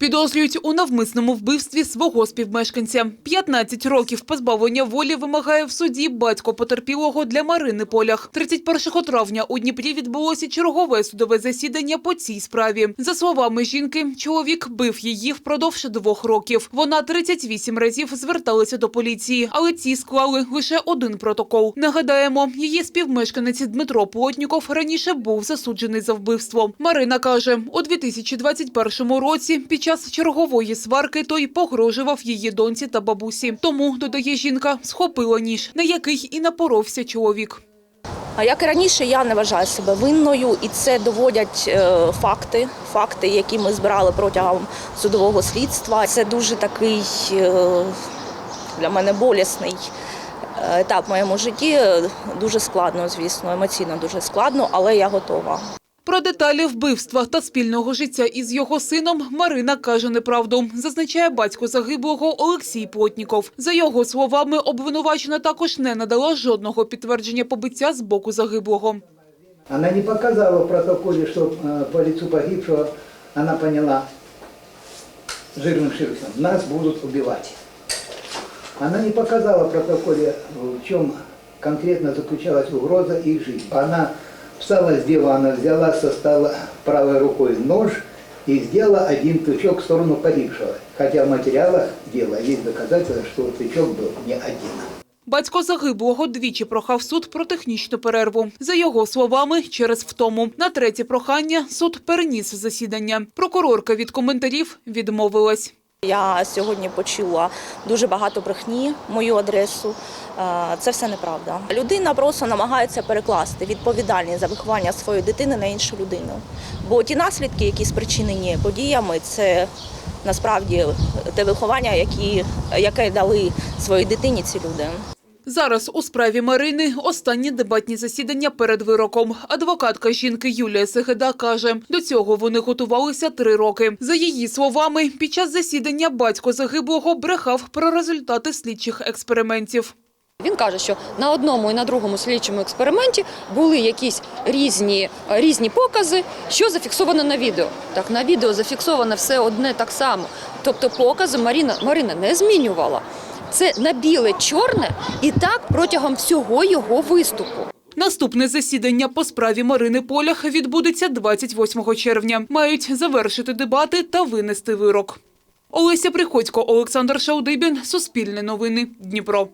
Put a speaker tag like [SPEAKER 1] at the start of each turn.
[SPEAKER 1] Підозрюють у навмисному вбивстві свого співмешканця. 15 років позбавлення волі вимагає в суді батько потерпілого для Марини Полях. 31 травня у Дніпрі відбулося чергове судове засідання по цій справі. За словами жінки, чоловік бив її впродовж двох років. Вона 38 разів зверталася до поліції, але ці склали лише один протокол. Нагадаємо, її співмешканець Дмитро Плотніков раніше був засуджений за вбивство. Марина каже, у 2021 році під час чергової сварки той погрожував її доньці та бабусі. Тому, додає жінка, схопила ніж, на який і напоровся чоловік.
[SPEAKER 2] А як і раніше, я не вважаю себе винною, і це доводять е, факти, факти, які ми збирали протягом судового слідства. Це дуже такий е, для мене болісний е, етап в моєму житті. Дуже складно, звісно, емоційно дуже складно, але я готова.
[SPEAKER 1] Про деталі вбивства та спільного життя із його сином Марина каже неправду. Зазначає батько загиблого Олексій Плотніков. За його словами, обвинувачена також не надала жодного підтвердження побиття з боку загиблого.
[SPEAKER 3] Она не показала в протоколе, что э, по лицу погибшего она поняла жирным шрифтом, нас будут убивать. Она не показала в протоколе, в чем конкретно заключалась угроза жизни. Она встала с дивана, взяла со стола правой рукой нож и сделала один тычок в сторону погибшего. Хотя в материалах дела есть доказательства, что тычок был не один.
[SPEAKER 1] Батько загиблого двічі прохав суд про технічну перерву. За його словами, через втому. На третє прохання суд переніс засідання. Прокурорка від коментарів відмовилась.
[SPEAKER 2] Я сьогодні почула дуже багато брехні мою адресу. Е, Це все неправда. Людина просто намагається перекласти відповідальність за виховання своєї дитини на іншу людину. Бо ті наслідки, які спричинені подіями, це насправді те виховання, які, яке дали своїй дитині ці люди.
[SPEAKER 1] Зараз у справі Марини останні дебатні засідання перед вироком. Адвокатка жінки Юлія Сегеда каже, до цього вони готувалися три роки. За її словами, під час засідання батько загиблого брехав про результати слідчих експериментів.
[SPEAKER 4] Він каже, що на одному і на другому слідчому експерименті були якісь різні, різні покази, що зафіксовано на відео. Так, на відео зафіксовано все одне так само. Тобто покази Маріна, Марина не змінювала. Це на біле чорне і так протягом всього його виступу.
[SPEAKER 1] Наступне засідання по справі Марини Полях відбудеться 28 червня. Мають завершити дебати та винести вирок. Олеся Приходько, Олександр Шаудибін, Суспільне новини, Дніпро.